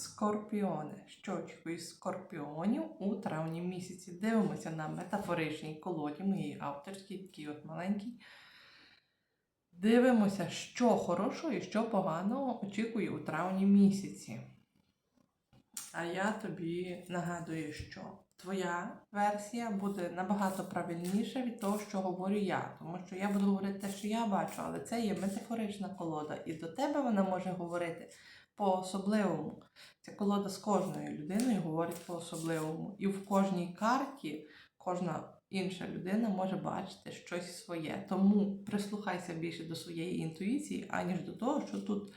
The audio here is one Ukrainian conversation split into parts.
Скорпіони. Що очікує скорпіонів у травні місяці? Дивимося на метафоричній колоді, моїй авторській, такій от маленькій. Дивимося, що хорошого і що поганого очікує у травні місяці. А я тобі нагадую, що твоя версія буде набагато правильніша від того, що говорю я. Тому що я буду говорити те, що я бачу, але це є метафорична колода, і до тебе вона може говорити по-особливому. Ця колода з кожною людиною говорить по-особливому. І в кожній карті кожна інша людина може бачити щось своє. Тому прислухайся більше до своєї інтуїції, аніж до того, що тут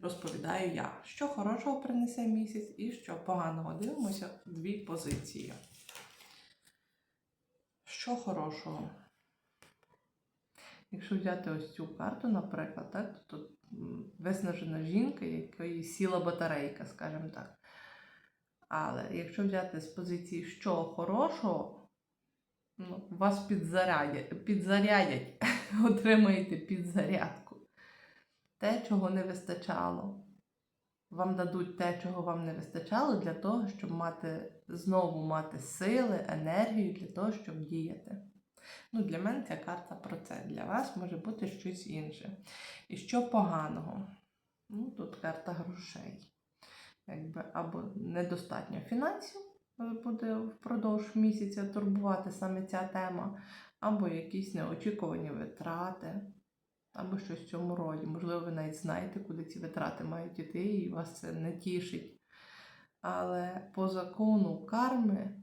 розповідаю я. Що хорошого принесе місяць і що поганого. Дивимося дві позиції. Що хорошого? Якщо взяти ось цю карту, наприклад, так, то тут виснажена жінка, якої сіла батарейка, скажімо так. Але якщо взяти з позиції що хорошого, ну, вас підзарядять, підзарядять, отримаєте підзарядку. Те, чого не вистачало. Вам дадуть те, чого вам не вистачало, для того, щоб мати знову мати сили, енергію для того, щоб діяти. Ну, для мене ця карта про це. Для вас може бути щось інше. І що поганого? Ну, тут карта грошей. Якби або недостатньо фінансів е, буде впродовж місяця турбувати саме ця тема, або якісь неочікувані витрати, або щось в цьому роді. Можливо, ви навіть знаєте, куди ці витрати мають іти, і вас це не тішить. Але по закону карми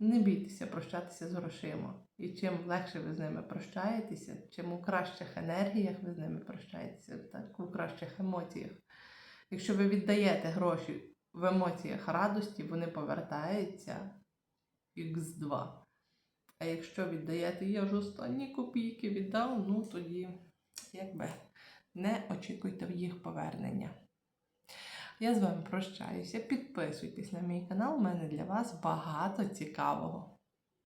не бійтеся прощатися з грошима. І чим легше ви з ними прощаєтеся, чим у кращих енергіях ви з ними прощаєтеся, так, у кращих емоціях. Якщо ви віддаєте гроші в емоціях радості, вони повертаються Х2. А якщо віддаєте, я ж останні копійки віддав, ну тоді якби не очікуйте їх повернення. Я з вами прощаюся. Підписуйтесь на мій канал, у мене для вас багато цікавого.